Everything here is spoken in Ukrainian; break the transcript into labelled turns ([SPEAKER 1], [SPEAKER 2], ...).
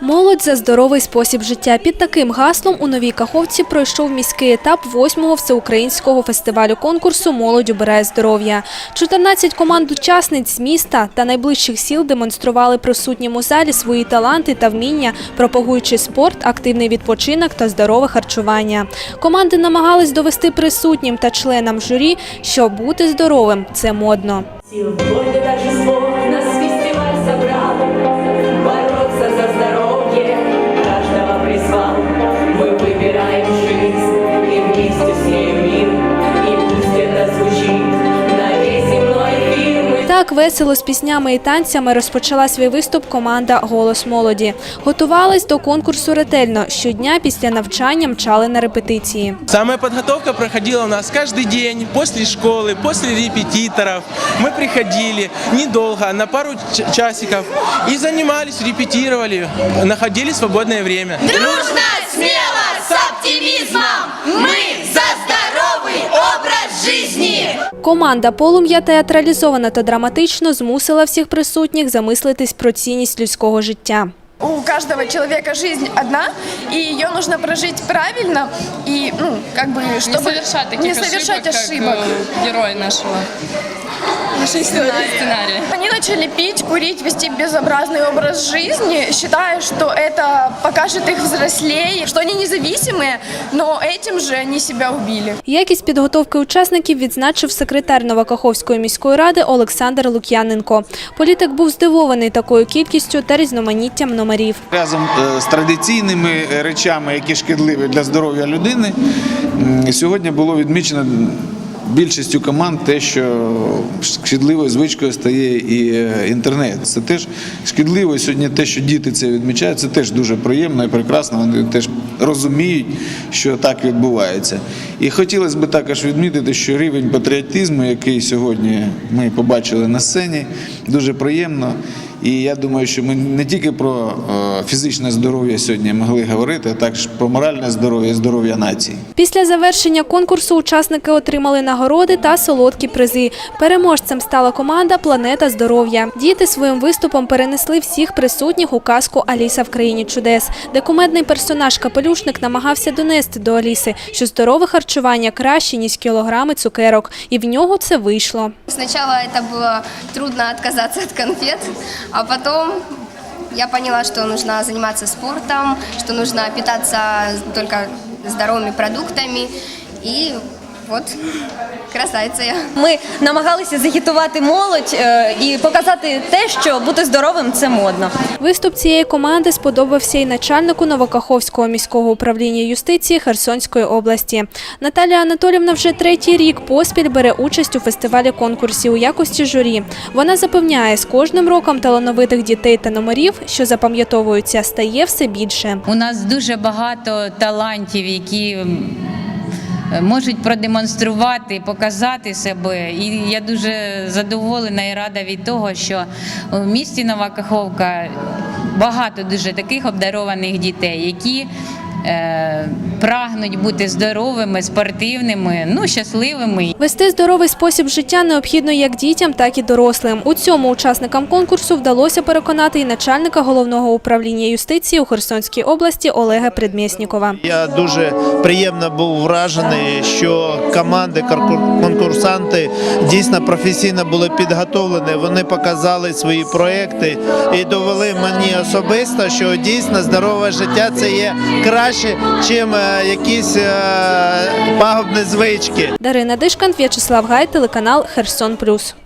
[SPEAKER 1] Молодь за здоровий спосіб життя. Під таким гаслом у Новій Каховці пройшов міський етап восьмого всеукраїнського фестивалю конкурсу Молодь обирає здоров'я. 14 команд учасниць з міста та найближчих сіл демонстрували присутнім у залі свої таланти та вміння, пропагуючи спорт, активний відпочинок та здорове харчування. Команди намагались довести присутнім та членам журі, що бути здоровим це модно. Так весело з піснями і танцями розпочала свій виступ команда Голос молоді. Готувалась до конкурсу ретельно. Щодня після навчання мчали на репетиції.
[SPEAKER 2] Самая подготовка проходила у нас каждый день, после школы, после репетиторов. Мы приходили недолго, на пару ч- часиков, и занимались, репетировали, находили свободное время.
[SPEAKER 3] Дружно,
[SPEAKER 1] Команда Полум'я театралізовано та драматично змусила всіх присутніх замислитись про цінність людського життя.
[SPEAKER 4] У каждого человека жизнь одна, и ее нужно прожить правильно и, ну, как бы,
[SPEAKER 5] не
[SPEAKER 4] чтобы
[SPEAKER 5] совершать таких
[SPEAKER 4] не совершать ошибок.
[SPEAKER 5] как э, герой нашего
[SPEAKER 4] Нашей истории.
[SPEAKER 5] сценария.
[SPEAKER 4] Они начали пить, курить, вести безобразный образ жизни, считая, что это покажет их взрослее, что они независимые, но этим же они себя убили.
[SPEAKER 1] Якість підготовки учасників відзначив секретар Новокаховської міської ради Олександр Лук'яненко. Політик був здивований такою кількістю та різноманіттям номерів.
[SPEAKER 6] Разом е, з традиційними е, речами, які шкідливі для здоров'я людини, м, сьогодні було відмічено більшістю команд те, що шкідливою звичкою стає і е, інтернет. Це теж шкідливо сьогодні те, що діти це відмічають, це теж дуже приємно і прекрасно. Вони теж розуміють, що так відбувається. І хотілося б також відмітити, що рівень патріотизму, який сьогодні ми побачили на сцені, дуже приємно. І я думаю, що ми не тільки про е, фізичне здоров'я сьогодні могли говорити, а також про моральне здоров'я здоров'я нації.
[SPEAKER 1] Після завершення конкурсу учасники отримали нагороди та солодкі призи. Переможцем стала команда Планета здоров'я. Діти своїм виступом перенесли всіх присутніх у казку Аліса в країні чудес, де кумедний персонаж Капелюшник намагався донести до Аліси, що здорове харчування краще ніж кілограми цукерок, і в нього це вийшло.
[SPEAKER 3] Сначала это было трудно отказаться от конфет, а потом я поняла, что нужно заниматься спортом, что нужно питаться только здоровыми продуктами. И вот, красавица я.
[SPEAKER 7] Ми намагалися загітувати молодь е, і показати те, що бути здоровим це модно.
[SPEAKER 1] Виступ цієї команди сподобався і начальнику Новокаховського міського управління юстиції Херсонської області. Наталія Анатолівна вже третій рік поспіль бере участь у фестивалі конкурсів у якості журі. Вона запевняє, з кожним роком талановитих дітей та номерів, що запам'ятовуються, стає все більше.
[SPEAKER 8] У нас дуже багато талантів, які можуть продемонструвати, показати себе. І я дуже задоволена і рада від того, що в місті Нова Каховка багато дуже таких обдарованих дітей, які е, прагнуть бути здоровими, спортивними, ну щасливими.
[SPEAKER 1] Вести здоровий спосіб життя необхідно як дітям, так і дорослим. У цьому учасникам конкурсу вдалося переконати і начальника головного управління юстиції у Херсонській області Олега Предмєснікова.
[SPEAKER 9] Я дуже приємно був вражений, що команди конкур- конкурсанти дійсно професійно були підготовлені. Вони показали свої проекти і довели мені особисто, що дійсно здорове життя це є краще, чим е, якісь е, пагубні звички.
[SPEAKER 1] Дарина Дишкан, В'ячеслав Гай, телеканал Херсон Плюс.